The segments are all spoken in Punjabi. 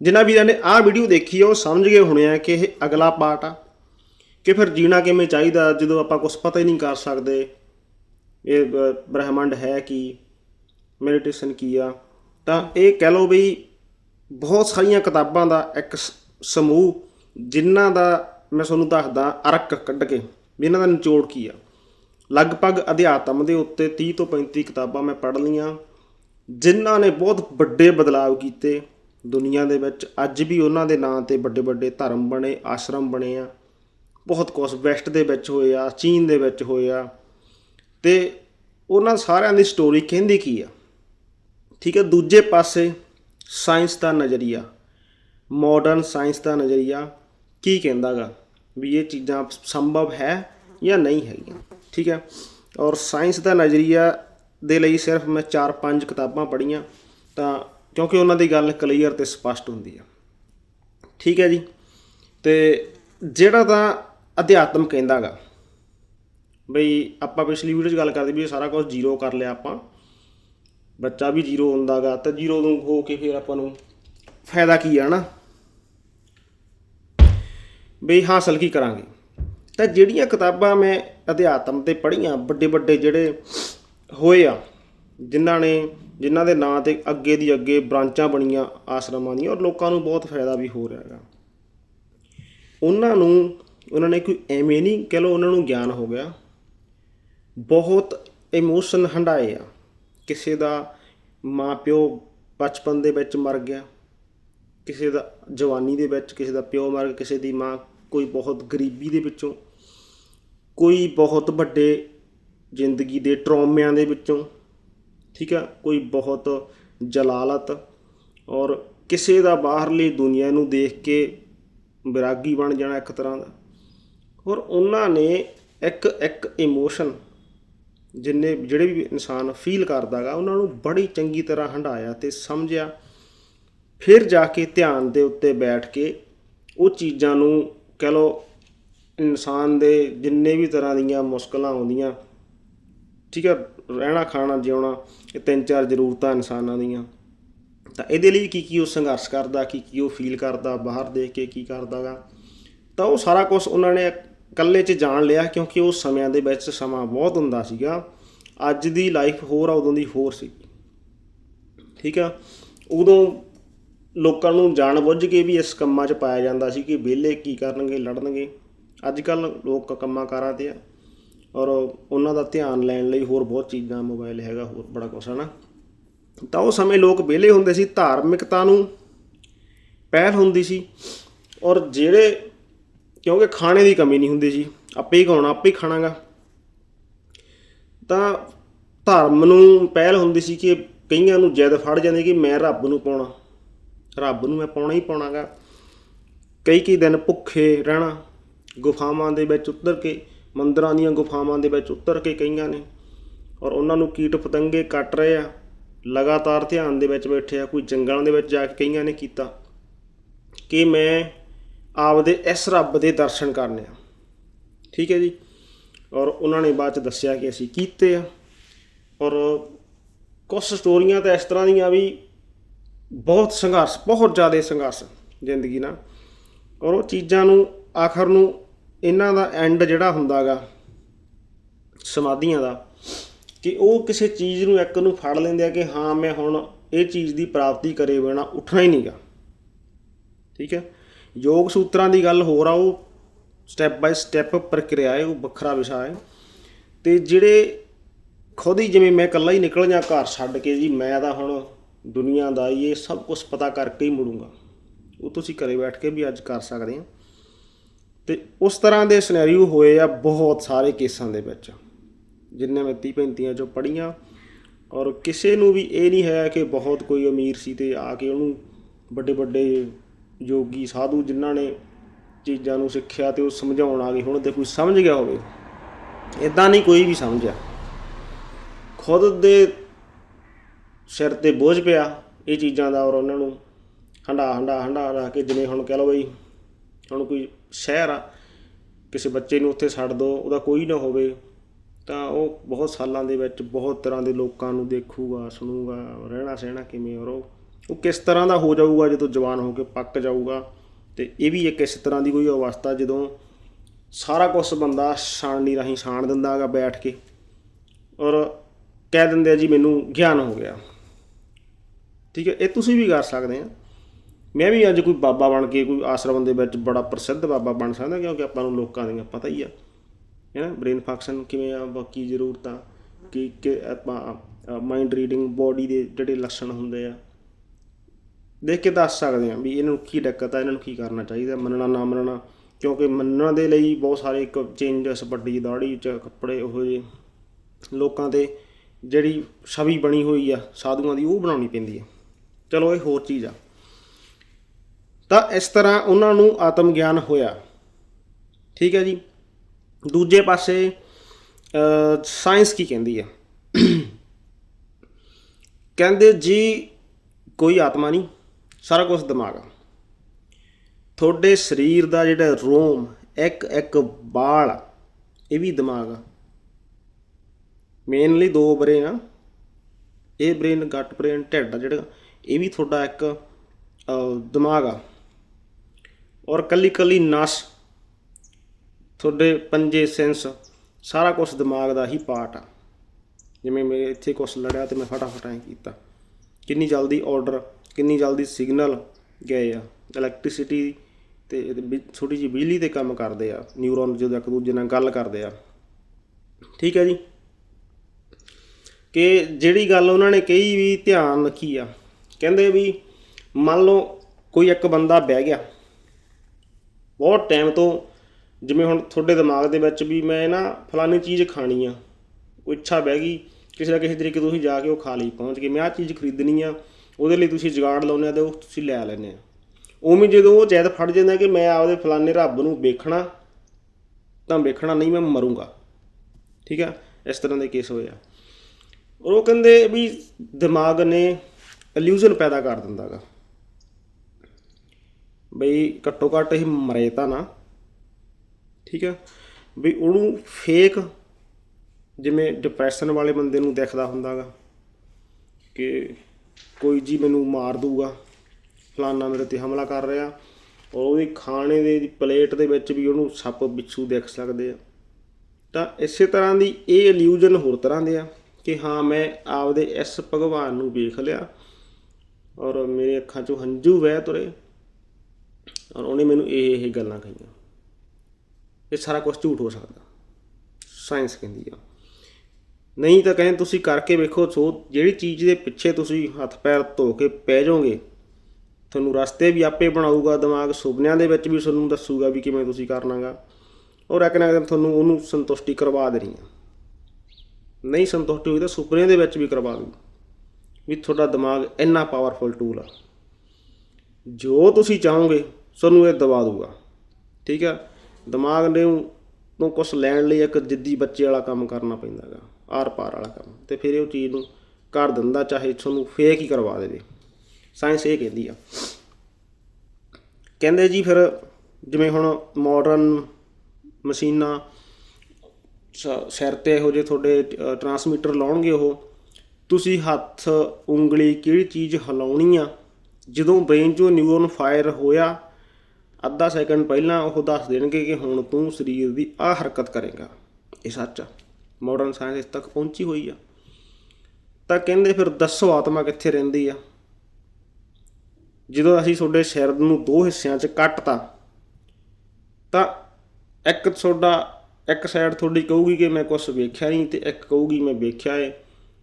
ਜਿਨ੍ਹਾਂ ਵੀਰਾਂ ਨੇ ਆਹ ਵੀਡੀਓ ਦੇਖੀ ਆ, ਉਹ ਸਮਝ ਗਏ ਹੋਣੇ ਆ ਕਿ ਇਹ ਅਗਲਾ ਪਾਰਟ ਆ, ਕਿ ਫਿਰ ਜੀਣਾ ਕਿਵੇਂ ਚਾਹੀਦਾ, ਜਦੋਂ ਆਪਾਂ ਕੁਝ ਪਤਾ ਹੀ ਨਹੀਂ ਕਰ ਸਕਦੇ, ਇਹ ਬ੍ਰਹਿਮੰਡ ਹੈ ਕੀ ਮੈਡੀਟੇਸ਼ਨ ਕੀ ਆ, ਤਾਂ ਇਹ ਕਹਿ ਲਓ ਵੀ ਬਹੁਤ ਸਾਰੀਆਂ ਕਿਤਾਬਾਂ ਦਾ ਇੱਕ ਸਮੂਹ, ਜਿਨ੍ਹਾਂ ਦਾ ਮੈਂ ਤੁਹਾਨੂੰ ਦੱਸਦਾ, ਅਰਕ ਕੱਢ ਕੇ, ਵੀ ਇਹਨਾਂ ਦਾ ਨਿਚੋੜ ਕੀ ਆ। ਲਗਭਗ ਅਧਿਆਤਮ ਦੇ ਉੱਤੇ 30 ਤੋਂ 35 ਕਿਤਾਬਾਂ ਮੈਂ ਪੜ੍ਹ ਲਈਆਂ, ਜਿਨ੍ਹਾਂ ਨੇ ਬਹੁਤ ਵੱਡੇ ਬਦਲਾਅ ਕੀਤੇ ਦੁਨੀਆ ਦੇ ਵਿੱਚ ਅੱਜ ਵੀ ਉਹਨਾਂ ਦੇ ਨਾਂ ਤੇ ਵੱਡੇ ਵੱਡੇ ਧਰਮ ਬਣੇ, ਆਸ਼ਰਮ ਬਣੇ ਆ। ਬਹੁਤ ਕੁਝ ਵੈਸਟ ਦੇ ਵਿੱਚ ਹੋਏ ਆ, ਚੀਨ ਦੇ ਵਿੱਚ ਹੋਏ ਆ। ਤੇ ਉਹਨਾਂ ਸਾਰਿਆਂ ਦੀ ਸਟੋਰੀ ਕਹਿੰਦੀ ਕੀ ਆ? ਠੀਕ ਹੈ ਦੂਜੇ ਪਾਸੇ ਸਾਇੰਸ ਦਾ ਨਜ਼ਰੀਆ ਮਾਡਰਨ ਸਾਇੰਸ ਦਾ ਨਜ਼ਰੀਆ ਕੀ ਕਹਿੰਦਾਗਾ ਵੀ ਇਹ ਚੀਜ਼ਾਂ ਸੰਭਵ ਹੈ ਜਾਂ ਨਹੀਂ ਹੈਗੀਆਂ? ਠੀਕ ਹੈ ਔਰ ਸਾਇੰਸ ਦਾ ਨਜ਼ਰੀਆ ਦੇ ਲਈ ਸਿਰਫ ਮੈਂ 4-5 ਕਿਤਾਬਾਂ ਪੜ੍ਹੀਆਂ ਤਾਂ ਕਿਉਂਕਿ ਉਹਨਾਂ ਦੀ ਗੱਲ ਕਲੀਅਰ ਤੇ ਸਪਸ਼ਟ ਹੁੰਦੀ ਆ। ਠੀਕ ਹੈ ਜੀ? ਤੇ ਜਿਹੜਾ ਤਾਂ ਅਧਿਆਤਮ ਕਹਿੰਦਾਗਾ, ਬਈ ਆਪਾਂ ਪਿਛਲੀ ਵੀਡੀਓ 'ਚ ਗੱਲ ਕਰਦੇ ਵੀ ਇਹ ਸਾਰਾ ਕੁਝ ਜ਼ੀਰੋ ਕਰ ਲਿਆ ਆਪਾਂ। ਬੱਚਾ ਵੀ ਜ਼ੀਰੋ ਹੁੰਦਾਗਾ, ਤਾਂ ਜ਼ੀਰੋ ਨੂੰ ਹੋ ਕੇ ਫਿਰ ਆਪਾਂ ਨੂੰ ਫਾਇਦਾ ਕੀ ਆ ਨਾ ਬਈ ਹਾਸਲ ਕੀ ਕਰਾਂਗੇ? ਤਾਂ ਜਿਹੜੀਆਂ ਕਿਤਾਬਾਂ ਮੈਂ ਅਧਿਆਤਮ ਤੇ ਪੜ੍ਹੀਆਂ ਵੱਡੇ ਵੱਡੇ ਜਿਹੜੇ ਹੋਏ ਆ ਜਿਨ੍ਹਾਂ ਨੇ, ਜਿਨ੍ਹਾਂ ਦੇ ਨਾਂ ਤੇ ਅੱਗੇ ਦੀ ਅੱਗੇ ਬ੍ਰਾਂਚਾਂ ਬਣੀਆਂ ਆਸ਼ਰਮਾਂ ਦੀਆਂ ਔਰ ਲੋਕਾਂ ਨੂੰ ਬਹੁਤ ਫਾਇਦਾ ਵੀ ਹੋ ਰਿਹਾ ਹੈਗਾ। ਉਹਨਾਂ ਨੂੰ, ਉਹਨਾਂ ਨੇ ਕੋਈ ਐਵੇਂ ਨਹੀਂ ਕਹਿ ਲਓ ਉਹਨਾਂ ਨੂੰ ਗਿਆਨ ਹੋ ਗਿਆ। ਬਹੁਤ ਇਮੋਸ਼ਨ ਹੰਡਾਏ ਆ। ਕਿਸੇ ਦਾ ਮਾਂ ਪਿਓ ਬਚਪਨ ਦੇ ਵਿੱਚ ਮਰ ਗਿਆ, ਕਿਸੇ ਦਾ ਜਵਾਨੀ ਦੇ ਵਿੱਚ ਕਿਸੇ ਦਾ ਪਿਓ ਮਰ ਗਿਆ, ਕਿਸੇ ਦੀ ਮਾਂ ਕੋਈ ਬਹੁਤ ਗਰੀਬੀ ਦੇ ਵਿੱਚੋਂ, ਕੋਈ ਬਹੁਤ ਵੱਡੇ ਜ਼ਿੰਦਗੀ ਦੇ ਟਰੋਮਿਆਂ ਦੇ ਵਿੱਚੋਂ ਠੀਕ ਆ ਕੋਈ ਬਹੁਤ ਜਲਾਲਤ ਔਰ ਕਿਸੇ ਦਾ ਬਾਹਰਲੀ ਦੁਨੀਆ ਨੂੰ ਦੇਖ ਕੇ ਵਿਰਾਗੀ ਬਣ ਜਾਣਾ ਇੱਕ ਤਰ੍ਹਾਂ ਦਾ। ਔਰ ਉਹਨਾਂ ਨੇ ਇੱਕ ਇੱਕ ਇਮੋਸ਼ਨ ਜਿੰਨੇ ਜਿਹੜੇ ਵੀ ਇਨਸਾਨ ਫੀਲ ਕਰਦਾਗਾ ਉਹਨਾਂ ਨੂੰ ਬੜੀ ਚੰਗੀ ਤਰ੍ਹਾਂ ਹੰਡਾਇਆ ਤੇ ਸਮਝਿਆ। ਫਿਰ ਜਾ ਕੇ ਧਿਆਨ ਦੇ ਉੱਤੇ ਬੈਠ ਕੇ ਉਹ ਚੀਜ਼ਾਂ ਨੂੰ ਕਹਿ ਲਓ ਇਨਸਾਨ ਦੇ ਜਿੰਨੇ ਵੀ ਤਰ੍ਹਾਂ ਦੀਆਂ ਮੁਸ਼ਕਲਾਂ ਆਉਂਦੀਆਂ ਠੀਕ ਹੈ, ਰਹਿਣਾ ਖਾਣਾ ਜਿਉਣਾ, ਇਹ ਤਿੰਨ ਚਾਰ ਜ਼ਰੂਰਤਾਂ ਇਨਸਾਨਾਂ ਦੀਆਂ। ਤਾਂ ਇਹਦੇ ਲਈ ਕੀ ਕੀ ਉਹ ਸੰਘਰਸ਼ ਕਰਦਾ ਕੀ ਕੀ ਉਹ ਫੀਲ ਕਰਦਾ, ਬਾਹਰ ਦੇਖ ਕੇ ਕੀ ਕਰਦਾਗਾ। ਤਾਂ ਉਹ ਸਾਰਾ ਕੁਝ ਉਹਨਾਂ ਨੇ ਇਕੱਲੇ 'ਚ ਜਾਣ ਲਿਆ, ਕਿਉਂਕਿ ਉਸ ਸਮਿਆਂ ਦੇ ਵਿੱਚ ਸਮਾਂ ਬਹੁਤ ਹੁੰਦਾ ਸੀਗਾ। ਅੱਜ ਦੀ ਲਾਈਫ ਹੋਰ ਆ, ਉਦੋਂ ਦੀ ਹੋਰ ਸੀ। ਠੀਕ ਆ, ਉਦੋਂ ਲੋਕਾਂ ਨੂੰ ਜਾਣ ਬੁੱਝ ਕੇ ਵੀ ਇਸ ਕੰਮਾਂ 'ਚ ਪਾਇਆ ਜਾਂਦਾ ਸੀ ਕਿ ਵਿਹਲੇ ਕੀ ਕਰਨਗੇ, ਲੜਨਗੇ। ਅੱਜ ਕੱਲ ਲੋਕ ਕੰਮਾਂ ਕਾਰਾਂ ਤੇ ਆ। ਔਰ ਉਹਨਾਂ ਦਾ ਧਿਆਨ ਲੈਣ ਲਈ ਹੋਰ ਬਹੁਤ ਚੀਜ਼ਾਂ ਮੋਬਾਈਲ ਹੈਗਾ, ਹੋਰ ਬੜਾ ਕੁਛ ਹੈ ਨਾ ਤਾਂ ਉਹ ਸਮੇਂ ਲੋਕ ਵਿਹਲੇ ਹੁੰਦੇ ਸੀ, ਧਾਰਮਿਕਤਾ ਨੂੰ ਪਹਿਲ ਹੁੰਦੀ ਸੀ ਔਰ ਜਿਹੜੇ, ਕਿਉਂਕਿ ਖਾਣੇ ਦੀ ਕਮੀ ਨਹੀਂ ਹੁੰਦੀ ਸੀ, ਆਪੇ ਹੀ ਖਾਣਾ ਆਪੇ ਹੀ ਖਾਣਾਗਾ। ਤਾਂ ਧਰਮ ਨੂੰ ਪਹਿਲ ਹੁੰਦੀ ਸੀ ਕਿ ਕਈਆਂ ਨੂੰ ਜਿੱਦ ਫੜ ਜਾਂਦੀ ਕਿ ਮੈਂ ਰੱਬ ਨੂੰ ਪਾਉਣਾ, ਰੱਬ ਨੂੰ ਮੈਂ ਪਾਉਣਾ ਹੀ ਪਾਉਣਾਗਾ। ਕਈ ਕਈ ਦਿਨ ਭੁੱਖੇ ਰਹਿਣਾ, ਗੁਫਾਵਾਂ ਦੇ ਵਿੱਚ ਉਤਰ ਕੇ ਮੰਦਰਾਂ ਦੀਆਂ ਗੁਫਾਵਾਂ ਦੇ ਵਿੱਚ ਉਤਰ ਕੇ ਕਈਆਂ ਨੇ ਔਰ ਉਹਨਾਂ ਨੂੰ ਕੀਟ ਪਤੰਗੇ ਕੱਟ ਰਹੇ ਆ, ਲਗਾਤਾਰ ਧਿਆਨ ਦੇ ਵਿੱਚ ਬੈਠੇ ਆ, ਕੋਈ ਜੰਗਲਾਂ ਦੇ ਵਿੱਚ ਜਾ ਕੇ ਕਈਆਂ ਨੇ ਕੀਤਾ। ਕਿ ਮੈਂ ਆਪਦੇ ਇਸ ਰੱਬ ਦੇ ਦਰਸ਼ਨ ਕਰਨੇ ਆ। ਠੀਕ ਹੈ ਜੀ? ਔਰ ਉਹਨਾਂ ਨੇ ਬਾਅਦ ਚ ਦੱਸਿਆ ਕਿ ਅਸੀਂ ਕੀਤੇ ਆ। ਔਰ ਕੁਝ ਸਟੋਰੀਆਂ ਤਾਂ ਇਸ ਤਰ੍ਹਾਂ ਦੀਆਂ ਵੀ ਬਹੁਤ ਸੰਘਰਸ਼, ਬਹੁਤ ਜ਼ਿਆਦਾ ਸੰਘਰਸ਼ ਜ਼ਿੰਦਗੀ ਨਾਲ। ਔਰ ਉਹ ਚੀਜ਼ਾਂ ਨੂੰ, ਆਖਰ ਨੂੰ ਇਹਨਾਂ ਦਾ ਐਂਡ ਜਿਹੜਾ ਹੁੰਦਾਗਾ, ਸਮਾਧੀਆਂ ਦਾ, ਕਿ ਉਹ ਕਿਸੇ ਚੀਜ਼ ਨੂੰ ਇੱਕ ਨੂੰ ਫੜ ਲੈਂਦੇ ਆ ਕਿ ਹਾਂ, ਮੈਂ ਹੁਣ ਇਹ ਚੀਜ਼ ਦੀ ਪ੍ਰਾਪਤੀ ਕਰੇ ਬਿਨਾ ਉੱਠਣਾ ਹੀ ਨਹੀਂਗਾ। ਠੀਕ ਹੈ? ਯੋਗ ਸੂਤਰਾਂ ਦੀ ਗੱਲ ਹੋਰ ਆ, ਉਹ ਸਟੈਪ ਬਾਈ ਸਟੈਪ ਪ੍ਰਕਿਰਿਆ ਹੈ, ਉਹ ਵੱਖਰਾ ਵਿਸ਼ਾ ਹੈ। ਤੇ ਜਿਹੜੇ ਖੁਦ ਹੀ ਜਿਵੇਂ ਮੈਂ ਇਕੱਲਾ ਹੀ ਨਿਕਲ ਜਾਂ ਘਰ ਛੱਡ ਕੇ ਜੀ, ਮੈਂ ਤਾਂ ਹੁਣ ਦੁਨੀਆ ਦਾ ਇਹ ਸਭ ਕੁਝ ਪਤਾ ਕਰਕੇ ਹੀ ਮੁੜੂੰਗਾ। ਉਹ ਤੁਸੀਂ ਘਰੇ ਬੈਠ ਕੇ ਵੀ ਅੱਜ ਕਰ ਸਕਦੇ ਆ ਤੇ ਉਸ ਤਰ੍ਹਾਂ ਦੇ ਸਿਨੈਰੀਓ ਹੋਏ ਆ ਬਹੁਤ ਸਾਰੇ ਕੇਸਾਂ ਦੇ ਵਿੱਚ। ਜਿੰਨੇ ਮੈਂ 30 35 ਚੋਂ ਪੜੀਆਂ ਔਰ ਕਿਸੇ ਨੂੰ ਵੀ ਇਹ ਨਹੀਂ ਹੈ ਕਿ ਬਹੁਤ ਕੋਈ ਅਮੀਰ ਸੀ ਤੇ ਆ ਕੇ ਉਹਨੂੰ ਵੱਡੇ ਵੱਡੇ ਯੋਗੀ ਸਾਧੂ ਜਿਨ੍ਹਾਂ ਨੇ ਚੀਜ਼ਾਂ ਨੂੰ ਸਿੱਖਿਆ ਤੇ ਉਹ ਸਮਝਾਉਣ ਆ ਗਏ। ਹੁਣ ਤੇ ਕੋਈ ਸਮਝ ਗਿਆ ਹੋਵੇ ਇਦਾਂ ਨਹੀਂ ਕੋਈ ਵੀ ਸਮਝਿਆ। ਖੁਦ ਦੇ ਸਿਰ ਤੇ ਬੋਝ ਪਿਆ ਇਹ ਚੀਜ਼ਾਂ ਦਾ ਔਰ ਉਹਨਾਂ ਨੂੰ ਹੰਡਾ ਹੰਡਾ ਹੰਡਾ ਹੰਡਾ ਕੇ ਜਿਵੇਂ ਹੁਣ ਕਹਿ ਲਓ ਬਈ, ਹੁਣ ਕੋਈ ਸ਼ਹਿਰ ਆ, ਕਿਸੇ ਬੱਚੇ ਨੂੰ ਉੱਥੇ ਛੱਡ ਦੋ, ਉਹਦਾ ਕੋਈ ਨਾ ਹੋਵੇ, ਤਾਂ ਉਹ ਬਹੁਤ ਸਾਲਾਂ ਦੇ ਵਿੱਚ ਬਹੁਤ ਤਰ੍ਹਾਂ ਦੇ ਲੋਕਾਂ ਨੂੰ ਦੇਖੂਗਾ, ਸੁਣੂਗਾ, ਰਹਿਣਾ ਸਹਿਣਾ ਕਿਵੇਂ ਔਰ ਉਹ। ਉਹ ਕਿਸ ਤਰ੍ਹਾਂ ਦਾ ਹੋ ਜਾਊਗਾ ਜਦੋਂ ਜਵਾਨ ਹੋ ਕੇ ਪੱਕ ਜਾਊਗਾ, ਤੇ ਇਹ ਵੀ ਇੱਕ ਇਸ ਤਰ੍ਹਾਂ ਦੀ ਕੋਈ ਅਵਸਥਾ ਜਦੋਂ ਸਾਰਾ ਕੁਝ ਬੰਦਾ ਛਾਣਨੀ ਰਾਹੀਂ ਛਾਣ ਦਿੰਦਾ ਹੈਗਾ ਬੈਠ ਕੇ, ਔਰ ਕਹਿ ਦਿੰਦੇ ਆ ਜੀ ਮੈਨੂੰ ਗਿਆਨ ਹੋ ਗਿਆ। ਠੀਕ ਹੈ, ਇਹ ਤੁਸੀਂ ਵੀ ਕਰ ਸਕਦੇ ਆ। ਮੈਂ ਵੀ ਅੱਜ ਕੋਈ ਬਾਬਾ ਬਣ ਕੇ ਕੋਈ ਆਸ਼ਰਮ ਦੇ ਵਿੱਚ ਬੜਾ ਪ੍ਰਸਿੱਧ ਬਾਬਾ ਬਣ ਸਕਦਾ ਕਿਉਂਕਿ ਆਪਾਂ ਨੂੰ ਲੋਕਾਂ ਦੀਆਂ ਪਤਾ ਹੀ ਆ। ਹੈ ਨਾ? ਬ੍ਰੇਨ ਫੰਕਸ਼ਨ ਕਿਵੇਂ ਆ, ਬਾਕੀ ਜ਼ਰੂਰਤਾਂ, ਕਿ ਕਿ ਆਪਾਂ ਮਾਈਂਡ ਰੀਡਿੰਗ ਬੋਡੀ ਦੇ ਜਿਹੜੇ ਲੱਛਣ ਹੁੰਦੇ ਆ, ਦੇਖ ਕੇ ਦੱਸ ਸਕਦੇ ਆ ਵੀ ਇਹਨਾਂ ਨੂੰ ਕੀ ਦਿੱਕਤ ਆ, ਇਹਨਾਂ ਨੂੰ ਕੀ ਕਰਨਾ ਚਾਹੀਦਾ, ਮੰਨਣਾ, ਨਾ ਮੰਨਣਾ। ਕਿਉਂਕਿ ਮੰਨਣ ਦੇ ਲਈ ਬਹੁਤ ਸਾਰੇ ਇੱਕ ਚੇਂਜਸ ਵੱਡੀ ਦਾੜੀ ਚ ਕੱਪੜੇ ਉਹੋ ਜਿਹੇ, ਲੋਕਾਂ ਤੇ ਜਿਹੜੀ ਛਵੀ ਬਣੀ ਹੋਈ ਆ, ਸਾਧੂਆਂ ਦੀ, ਉਹ ਬਣਾਉਣੀ ਪੈਂਦੀ ਆ। ਚਲੋ, ਇਹ ਹੋਰ ਚੀਜ਼ ਆ। ਤਾਂ ਇਸ ਤਰ੍ਹਾਂ ਉਹਨਾਂ ਨੂੰ ਆਤਮ ਗਿਆਨ ਹੋਇਆ। ਠੀਕ ਹੈ ਜੀ। ਦੂਜੇ ਪਾਸੇ ਸਾਇੰਸ ਕੀ ਕਹਿੰਦੀ ਹੈ? ਕਹਿੰਦੇ ਜੀ, ਕੋਈ ਆਤਮਾ ਨਹੀਂ, ਸਾਰਾ ਕੁਝ ਦਿਮਾਗ ਆ। ਤੁਹਾਡੇ ਸਰੀਰ ਦਾ ਜਿਹੜਾ ਰੋਮ, ਇੱਕ ਇੱਕ ਬਾਲ ਇਹ ਵੀ ਦਿਮਾਗ ਆ। ਮੇਨਲੀ ਦੋ ਬ੍ਰੇਨ ਆ। ਇਹ ਬ੍ਰੇਨ ਗੱਟ ਬ੍ਰੇਨ ਢਿੱਡ ਆ ਜਿਹੜਾ, ਇਹ ਵੀ ਤੁਹਾਡਾ ਇੱਕ ਦਿਮਾਗ ਆ। ਔਰ ਕੱਲੀ ਕੱਲੀ ਨਸ, ਤੁਹਾਡੇ ਪੰਜੇ ਸੈਂਸ ਸਾਰਾ ਕੁਝ ਦਿਮਾਗ ਦਾ ਹੀ ਪਾਰਟ ਆ। ਜਿਵੇਂ ਮੇਰੇ ਇੱਥੇ ਕੁਝ ਲੜਿਆ ਤੇ ਮੈਂ ਫਟਾਫਟ ਐਂ ਕੀਤਾ। ਕਿੰਨੀ ਜਲਦੀ ਆਰਡਰ ਕਿੰਨੀ ਜਲਦੀ ਸਿਗਨਲ ਗਏ ਆ। ਇਲੈਕਟ੍ਰਿਸਿਟੀ ਤੇ ਛੋਟੀ ਜਿਹੀ ਬਿਜਲੀ ਤੇ ਕੰਮ ਕਰਦੇ ਆ। ਨਿਊਰੋਨ ਜਦੋਂ ਇੱਕ ਦੂਜੇ ਨਾਲ ਗੱਲ ਕਰਦੇ ਆ। ਠੀਕ ਹੈ ਜੀ? ਕਿ ਜਿਹੜੀ ਗੱਲ ਉਹਨਾਂ ਨੇ ਕਹੀ ਵੀ ਧਿਆਨ ਰੱਖੀ ਆ। ਕਹਿੰਦੇ ਵੀ ਮੰਨ ਲਓ ਕੋਈ ਇੱਕ ਬੰਦਾ ਬਹਿ ਗਿਆ। ਬਹੁਤ ਟਾਈਮ ਤੋਂ ਜਿਵੇਂ ਹੁਣ ਤੁਹਾਡੇ ਦਿਮਾਗ ਦੇ ਵਿੱਚ ਵੀ ਮੈਂ ਨਾ ਫਲਾਨੀ ਚੀਜ਼ ਖਾਣੀ ਆ ਉਹ ਇੱਛਾ ਬਹਿ ਗਈ, ਕਿਸੇ ਨਾ ਕਿਸੇ ਤਰੀਕੇ ਤੁਸੀਂ ਜਾ ਕੇ ਉਹ ਖਾ ਲਈ, ਪਹੁੰਚ ਕੇ ਮੈਂ ਆਹ ਚੀਜ਼ ਖਰੀਦਣੀ ਆ, ਉਹਦੇ ਲਈ ਤੁਸੀਂ ਜਗਾੜ ਲਾਉਂਦੇ ਆ ਤੇ ਉਹ ਤੁਸੀਂ ਲੈ ਲੈਂਦੇ ਆ। ਉਵੇਂ ਜਦੋਂ ਉਹ ਜੈਦ ਫੜ ਜਾਂਦਾ ਕਿ ਮੈਂ ਆਪਦੇ ਫਲਾਨੇ ਰੱਬ ਨੂੰ ਵੇਖਣਾ, ਤਾਂ ਵੇਖਣਾ ਨਹੀਂ ਮੈਂ ਮਰੂੰਗਾ। ਠੀਕ ਆ? ਇਸ ਤਰ੍ਹਾਂ ਦੇ ਕੇਸ ਹੋਏ ਆ। ਔਰ ਉਹ ਕਹਿੰਦੇ ਵੀ ਦਿਮਾਗ ਨੇ ਇਲੂਜ਼ਨ ਪੈਦਾ ਕਰ ਦਿੰਦਾਗਾ। ਬਈ ਘੱਟੋ ਘੱਟ ਇਹ ਮਰੇ ਤਾਂ ਨਾ। ਠੀਕ ਹੈ ਵੀ ਉਹਨੂੰ ਫੇਕ ਜਿਵੇਂ ਡਿਪਰੈਸ਼ਨ ਵਾਲੇ ਬੰਦੇ ਨੂੰ ਦਿਖਦਾ ਹੁੰਦਾਗਾ ਕਿ ਕੋਈ ਜੀ ਮੈਨੂੰ ਮਾਰ ਦੂਗਾ ਫਲਾਨਾ ਮੇਰੇ ਤੇ ਹਮਲਾ ਕਰ ਰਿਹਾ। ਔਰ ਉਹਦੀ ਖਾਣੇ ਦੇ ਪਲੇਟ ਦੇ ਵਿੱਚ ਵੀ ਉਹਨੂੰ ਸੱਪ ਬਿੱਛੂ ਦੇਖ ਸਕਦੇ ਆ। ਤਾਂ ਇਸੇ ਤਰ੍ਹਾਂ ਦੀ ਇਹ ਇਲੂਜਨ ਹੋਰ ਤਰ੍ਹਾਂ ਦੇ ਆ ਕਿ ਹਾਂ, ਮੈਂ ਆਪਦੇ ਇਸ ਭਗਵਾਨ ਨੂੰ ਵੇਖ ਲਿਆ। ਔਰ ਮੇਰੇ ਅੱਖਾਂ 'ਚੋਂ ਹੰਝੂ ਵਹਿ ਤੁਰੇ। ਔਰ ਉਹਨੇ ਮੈਨੂੰ ਇਹ ਇਹ ਗੱਲਾਂ ਕਹੀਆਂ। ਇਹ ਸਾਰਾ ਕੁਝ ਝੂਠ ਹੋ ਸਕਦਾ। ਸਾਇੰਸ ਕਹਿੰਦੀ ਆ। ਨਹੀਂ ਤਾਂ ਕਹਿੰਦੇ ਤੁਸੀਂ ਕਰਕੇ ਵੇਖੋ, ਸੋ ਜਿਹੜੀ ਚੀਜ਼ ਦੇ ਪਿੱਛੇ ਤੁਸੀਂ ਹੱਥ ਪੈਰ ਧੋ ਕੇ ਪੈ ਜਾਓਗੇ, ਤੁਹਾਨੂੰ ਰਸਤੇ ਵੀ ਆਪੇ ਬਣਾਊਗਾ, ਦਿਮਾਗ ਸੁਪਨਿਆਂ ਦੇ ਵਿੱਚ ਵੀ ਤੁਹਾਨੂੰ ਦੱਸੂਗਾ ਵੀ ਕਿਵੇਂ ਤੁਸੀਂ ਕਰਨਾਗਾ। ਔਰ ਇੱਕ ਨਾ ਇੱਕ ਤੁਹਾਨੂੰ ਉਹਨੂੰ ਸੰਤੁਸ਼ਟੀ ਕਰਵਾ ਦੇਣੀ ਆ। ਨਹੀਂ ਸੰਤੁਸ਼ਟੀ ਹੋਈ ਤਾਂ ਸੁਪਨਿਆਂ ਦੇ ਵਿੱਚ ਵੀ ਕਰਵਾ ਦੂ ਵੀ ਤੁਹਾਡਾ ਦਿਮਾਗ ਇੰਨਾ ਪਾਵਰਫੁਲ ਟੂਲ ਆ। ਜੋ ਤੁਸੀਂ ਚਾਹੋਗੇ ਤੁਹਾਨੂੰ ਇਹ ਦਵਾ ਦੂਗਾ ਠੀਕ ਆ? ਦਿਮਾਗ ਨੇ, ਨੂੰ ਕੁਝ ਲੈਣ ਲਈ ਇੱਕ ਜਿੱਦੀ ਬੱਚੇ ਵਾਲਾ ਕੰਮ ਕਰਨਾ ਪੈਂਦਾਗਾ, ਆਰ ਪਾਰ ਵਾਲਾ ਕੰਮ। ਤੇ ਫਿਰ ਇਹ ਉਹ ਚੀਜ਼ ਨੂੰ ਕਰ ਦਿੰਦਾ, ਚਾਹੇ ਤੁਹਾਨੂੰ ਫੇਕ ਹੀ ਕਰਵਾ ਦੇਵੇ। ਸਾਇੰਸ ਇਹ ਕਹਿੰਦੀ ਆ। ਕਹਿੰਦੇ ਜੀ ਫਿਰ ਜਿਵੇਂ ਹੁਣ ਮਾਡਰਨ ਮਸ਼ੀਨਾਂ ਸ- ਸਿਰ ਤੇ ਇਹੋ ਜਿਹੇ ਤੁਹਾਡੇ ਟਰਾਂਸਮੀਟਰ ਲਾਉਣਗੇ ਉਹ, ਤੁਸੀਂ ਹੱਥ, ਉਂਗਲੀ ਕਿਹੜੀ ਚੀਜ਼ ਹਿਲਾਉਣੀ ਆ? ਜਦੋਂ ਬ੍ਰੇਨ 'ਚੋਂ ਨਿਊਰੋਨ ਫਾਇਰ ਹੋਇਆ ਅੱਧਾ ਸੈਕਿੰਡ ਪਹਿਲਾਂ ਉਹ ਦੱਸ ਦੇਣਗੇ ਕਿ ਹੁਣ ਤੂੰ ਸਰੀਰ ਦੀ ਆ ਹਰਕਤ ਕਰੇਗਾ। ਇਹ ਸੱਚ ਆ। ਮਾਡਰਨ ਸਾਇੰਸ ਇਸ ਤੱਕ ਪਹੁੰਚੀ ਹੋਈ ਆ। ਤਾਂ ਕਹਿੰਦੇ ਫਿਰ ਦੱਸੋ ਆਤਮਾ ਕਿੱਥੇ ਰਹਿੰਦੀ ਆ? ਜਦੋਂ ਅਸੀਂ ਤੁਹਾਡੇ ਸਿਰ ਨੂੰ ਦੋ ਹਿੱਸਿਆਂ 'ਚ ਕੱਟਤਾ, ਤਾਂ ਇੱਕ ਤੁਹਾਡਾ, ਇੱਕ ਸਾਈਡ ਤੁਹਾਡੀ ਕਹੂਗੀ ਕਿ ਮੈਂ ਕੁਝ ਵੇਖਿਆ ਨਹੀਂ ਤੇ ਇੱਕ ਕਹੂਗੀ ਮੈਂ ਵੇਖਿਆ ਏ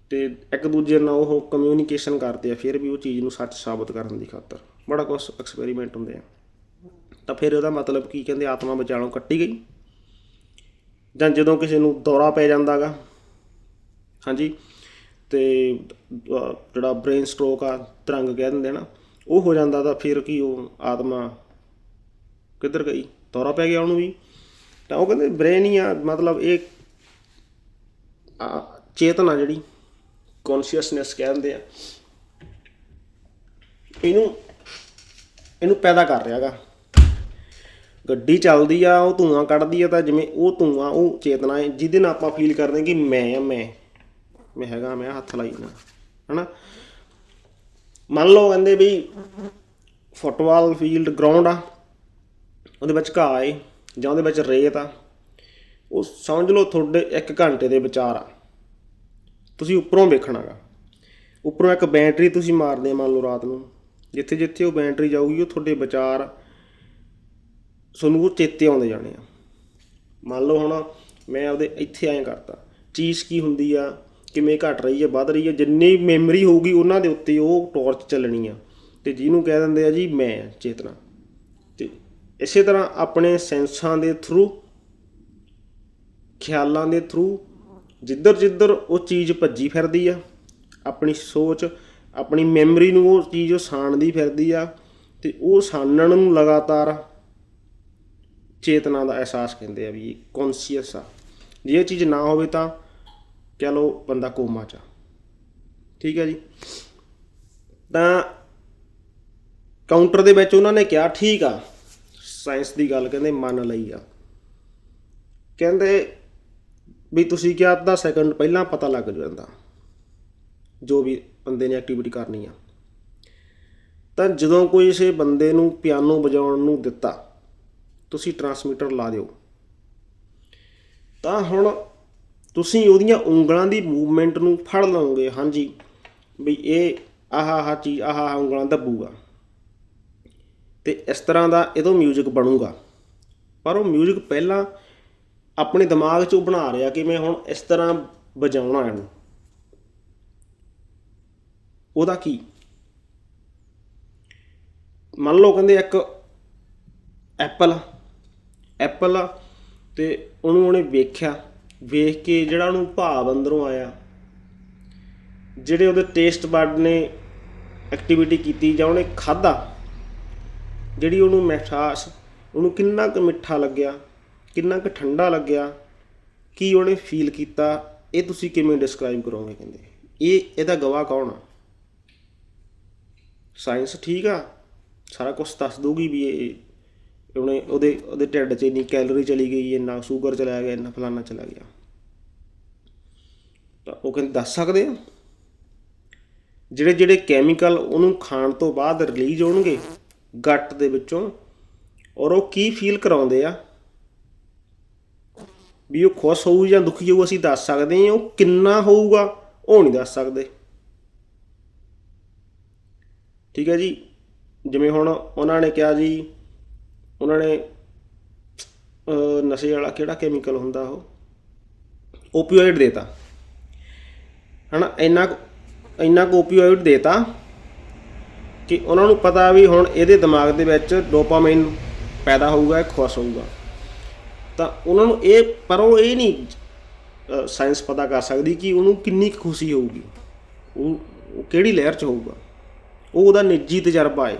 ਤੇ ਇੱਕ ਦੂਜੇ ਨਾਲ ਉਹ ਕਮਿਊਨੀਕੇਸ਼ਨ ਕਰਦੇ ਆ, ਫਿਰ ਵੀ ਉਹ ਚੀਜ਼ ਨੂੰ ਸੱਚ ਸਾਬਤ ਕਰਨ ਦੀ ਖਾਤਰ। ਬੜਾ ਕੁਝ ਐਕਸਪੈਰੀਮੈਂਟ ਹੁੰਦੇ ਆ। ਤਾਂ ਫਿਰ ਉਹਦਾ ਮਤਲਬ ਕੀ ਕਹਿੰਦੇ ਆਤਮਾ ਵਿਚਾਲੋਂ ਕੱਟੀ ਗਈ। ਜਾਂ ਜਦੋਂ ਕਿਸੇ ਨੂੰ ਦੌਰਾ ਪੈ ਜਾਂਦਾਗਾ। ਹਾਂਜੀ। ਤੇ ਜਿਹੜਾ ਬ੍ਰੇਨ ਸਟ੍ਰੋਕ ਆ, ਤਰੰਗ ਕਹਿ ਦਿੰਦੇ ਨਾ, ਉਹ ਹੋ ਜਾਂਦਾ ਤਾਂ ਫਿਰ ਕੀ ਉਹ ਆਤਮਾ ਕਿੱਧਰ ਗਈ? ਦੌਰਾ ਪੈ ਗਿਆ ਉਹਨੂੰ ਵੀ। ਤਾਂ ਉਹ ਕਹਿੰਦੇ ਬ੍ਰੇਨ ਹੀ ਆ, ਮਤਲਬ ਇਹ ਚੇਤਨਾ ਜਿਹੜੀ ਕੌਨਸ਼ੀਅਸਨੈਸ ਕਹਿੰਦੇ ਆ। ਇਹਨੂੰ ਇਹਨੂੰ ਪੈਦਾ ਕਰ ਰਿਹਾਗਾ। ਗੱਡੀ ਚੱਲਦੀ ਆ, ਉਹ ਧੂਆਂ ਕੱਢਦੀ ਆ ਤਾਂ ਜਿਵੇਂ ਉਹ ਧੂਆਂ, ਉਹ ਚੇਤਨਾ ਹੈ, ਜਿਹਦੇ ਨਾਲ ਆਪਾਂ ਫੀਲ ਕਰਦੇ ਹਾਂ ਕਿ ਮੈਂ ਆ, ਮੈਂ। ਮੈਂ ਹੈਗਾ, ਮੈਂ ਹੱਥ ਲਾਈ ਨਾ ਹਨਾ? ਮੰਨ ਲਓ ਕਹਿੰਦੇ ਵੀ ਫੁੱਟਬਾਲ ਫੀਲਡ ਗਰਾਊਂਡ ਆ, ਉਹਦੇ ਵਿੱਚ ਘਾਹ ਏ, ਜਾਂ ਉਹਦੇ ਵਿੱਚ ਰੇਤ ਆ, ਉਹ ਸਮਝ ਲਓ ਤੁਹਾਡੇ 1 ਘੰਟੇ ਦੇ ਵਿਚਾਰ ਆ। ਤੁਸੀਂ ਉੱਪਰੋਂ ਵੇਖਣਾਗਾ ਉੱਪਰੋਂ ਇੱਕ ਬੈਟਰੀ ਤੁਸੀਂ ਮਾਰਦੇ ਮੰਨ ਲਓ ਰਾਤ ਨੂੰ। ਜਿੱਥੇ ਜਿੱਥੇ ਉਹ ਬੈਟਰੀ ਜਾਊਗੀ, ਉਹ ਤੁਹਾਡੇ ਵਿਚਾਰ ਤੁਹਾਨੂੰ ਉਹ ਚੇਤੇ ਆਉਂਦੇ ਜਾਣੇ ਆ। ਮੰਨ ਲਓ ਹੁਣ ਮੈਂ ਆਪਦੇ ਇੱਥੇ ਐਂ ਕਰਤਾ, ਚੀਜ਼ ਕੀ ਹੁੰਦੀ ਆ, ਕਿਵੇਂ ਘਟ ਰਹੀ ਹੈ ਵੱਧ ਰਹੀ ਹੈ ਜਿੰਨੀ ਮੈਮਰੀ ਹੋਊਗੀ ਉਹਨਾਂ ਦੇ ਉੱਤੇ ਉਹ ਟਾਰਚ ਚੱਲਣੀ ਆ। ਤੇ ਜਿਹਨੂੰ ਕਹਿ ਦਿੰਦੇ ਆ ਜੀ ਮੈਂ ਚੇਤਨਾ। ਤੇ ਇਸੇ ਤਰ੍ਹਾਂ ਆਪਣੇ ਸੈਂਸਾਂ ਦੇ ਥਰੂ ਖਿਆਲਾਂ ਦੇ ਥਰੂ ਜਿੱਧਰ ਜਿੱਧਰ ਉਹ ਚੀਜ਼ ਭੱਜੀ ਫਿਰਦੀ ਆ, ਆਪਣੀ ਸੋਚ, ਆਪਣੀ ਮੈਮਰੀ ਨੂੰ ਉਹ ਚੀਜ਼ ਉਹ ਸਾਣਦੀ ਫਿਰਦੀ ਆ, ਤੇ ਉਹ ਸਾਣਨ ਨੂੰ ਲਗਾਤਾਰ ਚੇਤਨਾ ਦਾ ਅਹਿਸਾਸ ਕਹਿੰਦੇ ਆ ਵੀ ਕੌਨਸ਼ੀਅਸ ਆ। ਜੇ ਇਹ ਚੀਜ਼ ਨਾ ਹੋਵੇ ਤਾਂ ਕਹਿ ਲਓ ਬੰਦਾ ਕੋਮਾ ਚ ਆ। ਠੀਕ ਹੈ ਜੀ? ਤਾਂ ਕਾਊਂਟਰ ਦੇ ਵਿੱਚ ਉਹਨਾਂ ਨੇ ਕਿਹਾ, ਠੀਕ ਆ ਸਾਇੰਸ ਦੀ ਗੱਲ ਕਹਿੰਦੇ ਮੰਨ ਲਈ ਆ। ਕਹਿੰਦੇ ਵੀ ਤੁਸੀਂ ਕਿਹਾ ਅੱਧਾ ਸੈਕਿੰਡ ਪਹਿਲਾਂ ਪਤਾ ਲੱਗ ਜਾਂਦਾ, ਜੋ ਵੀ ਬੰਦੇ ਨੇ ਐਕਟੀਵਿਟੀ ਕਰਨੀ ਆ। ਤਾਂ ਜਦੋਂ ਕੋਈ ਇਸੇ ਬੰਦੇ ਨੂੰ ਪਿਆਨੋ ਵਜਾਉਣ ਨੂੰ ਦਿੱਤਾ ਤੁਸੀਂ ਟਰਾਂਸਮਿਟਰ ਲਾ ਦਿਓ ਤਾਂ ਹੁਣ ਤੁਸੀਂ ਉਹਦੀਆਂ ਉਂਗਲਾਂ ਦੀ ਮੂਵਮੈਂਟ ਨੂੰ ਫੜ ਲਓਗੇ ਹਾਂਜੀ ਵੀ ਇਹ ਆਹ ਆਹ ਚੀਜ਼ ਆਹ ਆਹ ਉਂਗਲਾਂ ਦੱਬੂਗਾ ਤੇ ਇਸ ਤਰ੍ਹਾਂ ਦਾ ਇਹਦੋਂ 뮤직 ਬਣੂਗਾ ਪਰ ਉਹ 뮤직 ਪਹਿਲਾਂ ਆਪਣੇ ਦਿਮਾਗ 'ਚ ਉਹ ਬਣਾ ਰਿਹਾ ਕਿ ਮੈਂ ਹੁਣ ਇਸ ਤਰ੍ਹਾਂ ਵਜਾਉਣਾ ਇਹਨੂੰ ਉਹਦਾ ਕੀ ਮੰਨ ਲਓ ਕਹਿੰਦੇ ਇੱਕ ਐਪਲ ਆ। ਐਪਲ ਆ ਤੇ ਉਹਨੂੰ ਉਹਨੇ ਵੇਖਿਆ, ਵੇਖ ਕੇ ਜਿਹੜਾ ਉਹਨੂੰ ਭਾਵ ਅੰਦਰੋਂ ਆਇਆ, ਜਿਹੜੇ ਉਹਦੇ ਟੇਸਟ ਬਡ ਨੇ ਐਕਟੀਵਿਟੀ ਕੀਤੀ ਜਾਂ ਉਹਨੇ ਖਾਦਾ ਜਿਹੜੀ ਉਹਨੂੰ ਮਹਿਸਾਸ, ਉਹਨੂੰ ਕਿੰਨਾ ਕੁ ਮਿੱਠਾ ਲੱਗਿਆ, ਕਿੰਨਾ ਕੁ ਠੰਡਾ ਲੱਗਿਆ, ਕੀ ਉਹਨੇ ਫੀਲ ਕੀਤਾ, ਇਹ ਤੁਸੀਂ ਕਿਵੇਂ ਡਿਸਕ੍ਰਾਈਬ ਕਰੋਗੇ ਕਹਿੰਦੇ? ਇਹ, ਇਹਦਾ ਗਵਾਹ ਕੌਣ ਆ? ਸਾਇੰਸ ਠੀਕ ਆ? ਸਾਰਾ ਕੁਝ ਦੱਸ ਦਊਗੀ ਵੀ ਇਹ ਉਹਨੇ ਉਹਦੇ ਉਹਦੇ ਢਿੱਡ 'ਚ ਇੰਨੀ ਕੈਲਰੀ ਚਲੀ ਗਈ, ਇੰਨਾ ਸ਼ੂਗਰ ਚਲਾ ਗਿਆ, ਇੰਨਾ ਫਲਾਨਾ ਚਲਾ ਗਿਆ। ਤਾਂ ਉਹ ਕਹਿੰਦੇ, ਦੱਸ ਸਕਦੇ ਆ? ਜਿਹੜੇ ਜਿਹੜੇ ਕੈਮੀਕਲ ਉਹਨੂੰ ਖਾਣ ਤੋਂ ਬਾਅਦ ਰਿਲੀਜ਼ ਹੋਣਗੇ ਗੱਟ ਦੇ ਵਿੱਚੋਂ, ਔਰ ਉਹ ਕੀ ਫੀਲ ਕਰਾਉਂਦੇ ਆ? ਵੀ ਉਹ ਖੁਸ਼ ਹੋਊ ਜਾਂ ਦੁਖੀ ਹੋਊ, ਅਸੀਂ ਦੱਸ ਸਕਦੇ ਹਾਂ, ਉਹ ਕਿੰਨਾ ਹੋਊਗਾ, ਉਹ ਨਹੀਂ ਦੱਸ ਸਕਦੇ। ਠੀਕ ਹੈ ਜੀ? ਜਿਵੇਂ ਹੁਣ ਉਹਨਾਂ ਨੇ ਕਿਹਾ ਜੀ ਉਹਨਾਂ ਨੇ ਨਸ਼ੇ ਵਾਲਾ ਕਿਹੜਾ ਕੈਮੀਕਲ ਹੁੰਦਾ ਉਹ? ਓਪੀਓਇਡ ਦੇਤਾ। ਹਨਾ, ਇੰਨਾ ਕੁ- ਇੰਨਾ ਕੁ ਓਪੀਓਇਡ ਦੇਤਾ ਕਿ ਉਹਨਾਂ ਨੂੰ ਪਤਾ ਵੀ ਹੁਣ ਇਹਦੇ ਦਿਮਾਗ ਦੇ ਵਿੱਚ ਡੋਪਾਮਾਈਨ ਪੈਦਾ ਹੋਊਗਾ, ਇਹ ਖੁਸ਼ ਹੋਊਗਾ। ਤਾਂ ਉਹਨਾਂ ਨੂੰ ਇਹ, ਪਰ ਉਹ ਇਹ ਨਹੀਂ ਸਾਇੰਸ ਪਤਾ ਕਰ ਸਕਦੀ ਕਿ ਉਹਨੂੰ ਕਿੰਨੀ ਕੁ ਖੁਸ਼ੀ ਹੋਊਗੀ। ਉਹ ਕਿਹੜੀ ਲਹਿਰ 'ਚ ਹੋਊਗਾ? ਉਹ ਉਹਦਾ ਨਿੱਜੀ ਤਜਰਬਾ ਹੈ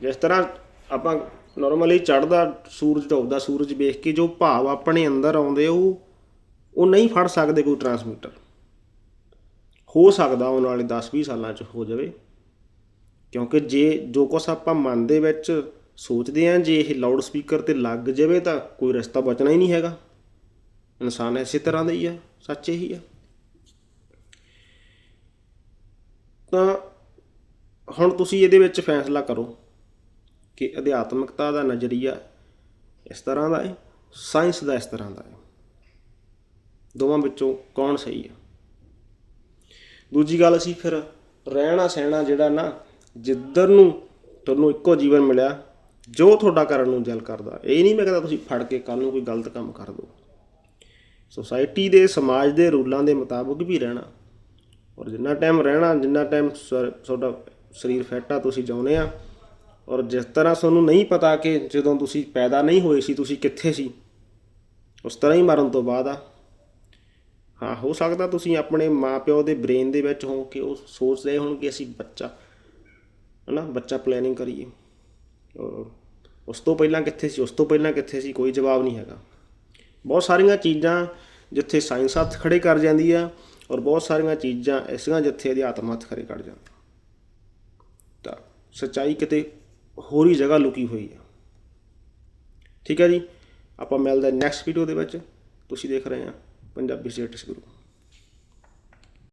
ਜਿਸ ਤਰ੍ਹਾਂ ਆਪਾਂ ਨਾਰਮਲੀ ਚੜਦਾ ਸੂਰਜ ਡੁੱਬਦਾ ਸੂਰਜ ਵੇਖ ਕੇ ਜੋ ਭਾਵ ਆਪਣੇ ਅੰਦਰ ਆਉਂਦੇ, ਉਹ ਉਹ ਨਹੀਂ ਫੜ ਸਕਦੇ ਕੋਈ ਟਰਾਂਸਮਿਟਰ ਹੋ ਸਕਦਾ ਆਉਣ ਵਾਲੇ 10-20 ਸਾਲਾਂ 'ਚ ਹੋ ਜਾਵੇ। ਕਿਉਂਕਿ ਜੇ, ਜੋ ਕੁਛ ਆਪਾਂ ਮਨ ਦੇ ਵਿੱਚ ਸੋਚਦੇ ਆਂ ਜੇ ਇਹ ਲਾਊਡ ਸਪੀਕਰ ਤੇ ਲੱਗ ਜਾਵੇ ਤਾਂ ਕੋਈ ਰਸਤਾ ਬਚਣਾ ਹੀ ਨਹੀਂ ਹੈਗਾ। ਇਨਸਾਨ ਇਸੇ ਤਰ੍ਹਾਂ ਦਾ ਹੀ ਆ ਸੱਚ ਇਹੀ ਆ ਤਾਂ ਹੁਣ ਤੁਸੀਂ ਇਹਦੇ ਵਿੱਚ ਫੈਸਲਾ ਕਰੋ। ਕਿ ਅਧਿਆਤਮਿਕਤਾ ਦਾ ਨਜ਼ਰੀਆ ਇਸ ਤਰ੍ਹਾਂ ਦਾ ਹੈ, ਸਾਇੰਸ ਦਾ ਇਸ ਤਰ੍ਹਾਂ ਦਾ ਹੈ। ਦੋਵਾਂ ਵਿੱਚੋਂ ਕੌਣ ਸਹੀ ਹੈ? ਦੂਜੀ ਗੱਲ ਅਸੀਂ ਫਿਰ ਰਹਿਣਾ ਸਹਿਣਾ ਜਿਹੜਾ ਨਾ, ਜਿੱਧਰ ਨੂੰ ਤੁਹਾਨੂੰ ਇੱਕੋ ਜੀਵਨ ਮਿਲਿਆ, ਜੋ ਤੁਹਾਡਾ ਕਰਨ ਨੂੰ ਜਲ ਕਰਦਾ। ਇਹ ਨਹੀਂ ਮੈਂ ਕਹਿੰਦਾ ਤੁਸੀਂ ਫੜ ਕੇ ਕੱਲ ਨੂੰ ਕੋਈ ਗਲਤ ਕੰਮ ਕਰ ਦਿਓ। ਸੋਸਾਇਟੀ ਦੇ, ਸਮਾਜ ਦੇ ਰੂਲਾਂ ਦੇ ਮੁਤਾਬਕ ਵੀ ਰਹਿਣਾ। ਔਰ ਜਿੰਨਾ ਟਾਈਮ ਰਹਿਣਾ, ਜਿੰਨਾ ਟਾਈਮ ਤੁਹਾਡਾ ਸਰੀਰ ਫਿੱਟ ਆ, ਤੁਸੀਂ ਚਾਹੁੰਦੇ ਆ ਔਰ ਜਿਸ ਤਰ੍ਹਾਂ ਤੁਹਾਨੂੰ ਨਹੀਂ ਪਤਾ ਕਿ ਜਦੋਂ ਤੁਸੀਂ ਪੈਦਾ ਨਹੀਂ ਹੋਏ ਸੀ, ਤੁਸੀਂ ਕਿੱਥੇ ਸੀ, ਉਸ ਤਰ੍ਹਾਂ ਹੀ ਮਰਨ ਤੋਂ ਬਾਅਦ ਆ। ਹਾਂ, ਹੋ ਸਕਦਾ ਤੁਸੀਂ ਆਪਣੇ ਮਾਪਿਓ ਦੇ ਬ੍ਰੇਨ ਦੇ ਵਿੱਚ ਹੋ ਕੇ ਉਹ ਸੋਚ ਰਹੇ ਹੋਣ ਕਿ ਅਸੀਂ ਬੱਚਾ, ਹਨਾ, ਬੱਚਾ ਪਲੈਨਿੰਗ ਕਰੀਏ। ਔਰ ਉਸ ਤੋਂ ਪਹਿਲਾਂ ਕਿੱਥੇ ਸੀ, ਉਸ ਤੋਂ ਪਹਿਲਾਂ ਕਿੱਥੇ ਸੀ, ਕੋਈ ਜਵਾਬ ਨਹੀਂ ਹੈਗਾ। ਬਹੁਤ ਸਾਰੀਆਂ ਚੀਜ਼ਾਂ ਜਿੱਥੇ ਸਾਇੰਸ ਹੱਥ ਖੜੇ ਕਰ ਜਾਂਦੀ ਆ ਔਰ ਬਹੁਤ ਸਾਰੀਆਂ ਚੀਜ਼ਾਂ ਐਸੀਆਂ ਜਿੱਥੇ ਅਧਿਆਤਮ ਹੱਥ ਖੜੇ ਕਰ ਜਾਂਦਾ ਤਾਂ ਸੱਚਾਈ ਕਿਤੇ ਹੋਰ ਹੀ ਜਗ੍ਹਾ ਲੁਕੀ ਹੋਈ ਆ ਠੀਕ ਹੈ ਜੀ? ਆਪਾਂ ਮਿਲਦੇ ਨੈਕਸਟ ਵੀਡੀਓ ਦੇ ਵਿੱਚ। ਤੁਸੀਂ ਦੇਖ ਰਹੇ ਆ ਪੰਜਾਬੀ ਸਟੇਟਸ ਗੁਰੂ।